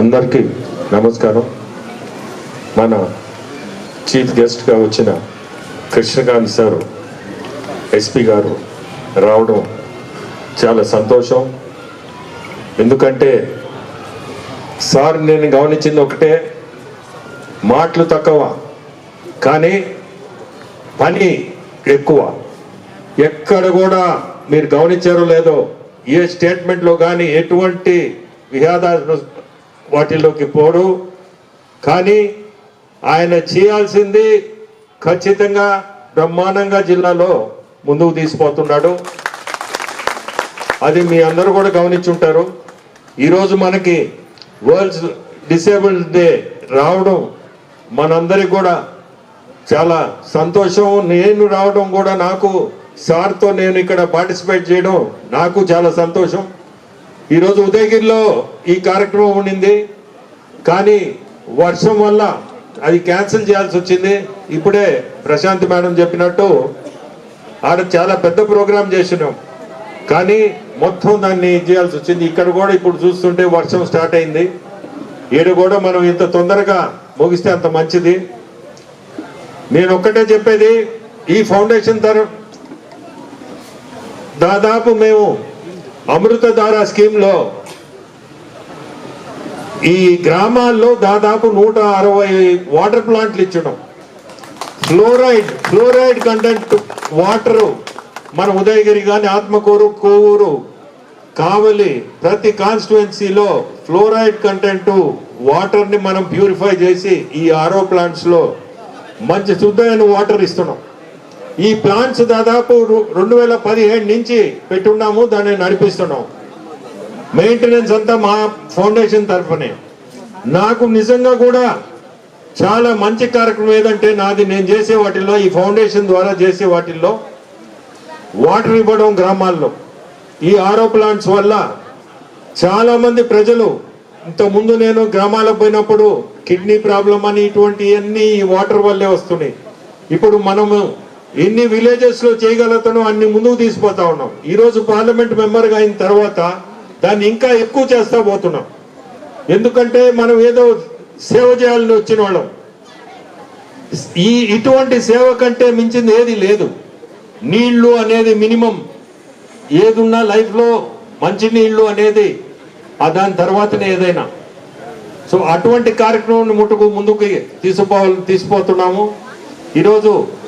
అందరికీ నమస్కారం. మన చీఫ్ గెస్ట్గా వచ్చిన కృష్ణకాంత్ సార్ ఎస్పీ గారు రావడం చాలా సంతోషం. ఎందుకంటే సార్ నేను గమనించింది ఒకటే మాటలు తక్కువ కానీ పని ఎక్కువ. ఎక్కడ కూడా మీరు గమనించారో లేదో ఏ స్టేట్మెంట్లో కానీ ఎటువంటి వివాద వాటిల్లోకి పోడు. కానీ ఆయన చేయాల్సింది ఖచ్చితంగా బ్రహ్మాండంగా జిల్లాలో ముందుకు తీసిపోతున్నాడు అది మీ అందరూ కూడా గమనించుంటారు. ఈరోజు మనకి వరల్డ్స్ డిసేబుల్డ్ డే రావడం మనందరికి కూడా చాలా సంతోషం. నేను రావడం కూడా నాకు సార్తో నేను ఇక్కడ పార్టిసిపేట్ చేయడం నాకు చాలా సంతోషం. ఈరోజు ఉదయగిరిలో ఈ కార్యక్రమం ఉండింది. కానీ వర్షం వల్ల అది క్యాన్సిల్ చేయాల్సి వచ్చింది. ఇప్పుడే ప్రశాంత్ మేడం చెప్పినట్టు ఆడ చాలా పెద్ద ప్రోగ్రాం చేసినాం. కానీ మొత్తం దాన్ని చేయాల్సి వచ్చింది. ఇక్కడ కూడా ఇప్పుడు చూస్తుంటే వర్షం స్టార్ట్ అయింది. ఈడ కూడా మనం ఇంత తొందరగా ముగిస్తే అంత మంచిది. నేను ఒక్కటే చెప్పేది ఈ ఫౌండేషన్ తర దాదాపు మేము అమృతధార స్కీమ్లో ఈ గ్రామాల్లో దాదాపు నూట అరవై వాటర్ ప్లాంట్లు ఇచ్చడం. ఫ్లోరైడ్ ఫ్లోరైడ్ కంటెంట్ వాటరు మన ఉదయగిరి కానీ ఆత్మకూరు కోవూరు కావలి ప్రతి కాన్స్టిట్యుయెన్సీలో ఫ్లోరైడ్ కంటెంట్ వాటర్ని మనం ప్యూరిఫై చేసి ఈ ఆరో ప్లాంట్స్లో మంచి శుద్ధమైన వాటర్ ఇస్తున్నాం. ఈ ప్లాంట్స్ దాదాపు రు- రెండు వేల పదిహేడు నుంచి పెట్టున్నాము దాన్ని నడిపిస్తున్నాం. మెయింటెనెన్స్ అంతా మా ఫౌండేషన్ తరఫునే. నాకు నిజంగా కూడా చాలా మంచి కార్యక్రమం ఏదంటే నాది నేను చేసే వాటిల్లో ఈ ఫౌండేషన్ ద్వారా చేసే వాటిల్లో వాటర్ ఇవ్వడం గ్రామాల్లో. ఈ ఆరో ప్లాంట్స్ వల్ల చాలా మంది ప్రజలు ఇంతకుముందు నేను గ్రామాలకు పోయినప్పుడు కిడ్నీ ప్రాబ్లం అని ఇటువంటి అన్ని ఈ వాటర్ వల్లే వస్తున్నాయి. ఇప్పుడు మనము ఎన్ని విలేజెస్లో చేయగలుగుతానో అన్ని ముందుకు తీసుకుపోతా ఉన్నాం. ఈ రోజు పార్లమెంట్ మెంబర్గా అయిన తర్వాత దాన్ని ఇంకా ఎక్కువ చేస్తా పోతున్నాం. ఎందుకంటే మనం ఏదో సేవ చేయాలని వచ్చిన వాళ్ళం. ఈ ఇటువంటి సేవ కంటే మించింది ఏది లేదు. నీళ్ళు అనేది మినిమం. ఏదున్నా లైఫ్లో మంచి నీళ్ళు అనేది దాని తర్వాతనే ఏదైనా. సో అటువంటి కార్యక్రమం ముట్టుకు ముందుకు తీసుకుపోవాలి తీసుకుపోతున్నాము ఈరోజు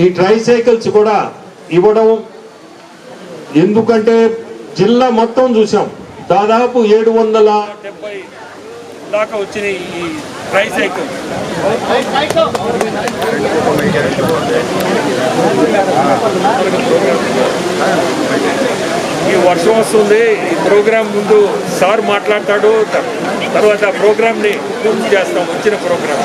ఈ ట్రైసైకిల్స్ కూడా ఇవ్వడం ఎందుకంటే జిల్లా మొత్తం చూసాం. దాదాపు ఏడు వందల డెబ్బై దాకా వచ్చినాయి ఈ ట్రైసైకిల్ ఈ వర్షం వస్తుంది ఈ ప్రోగ్రాం ముందు సార్ మాట్లాడతాడు తర్వాత ప్రోగ్రామ్ని పూర్తి చేస్తాం వచ్చిన ప్రోగ్రాం.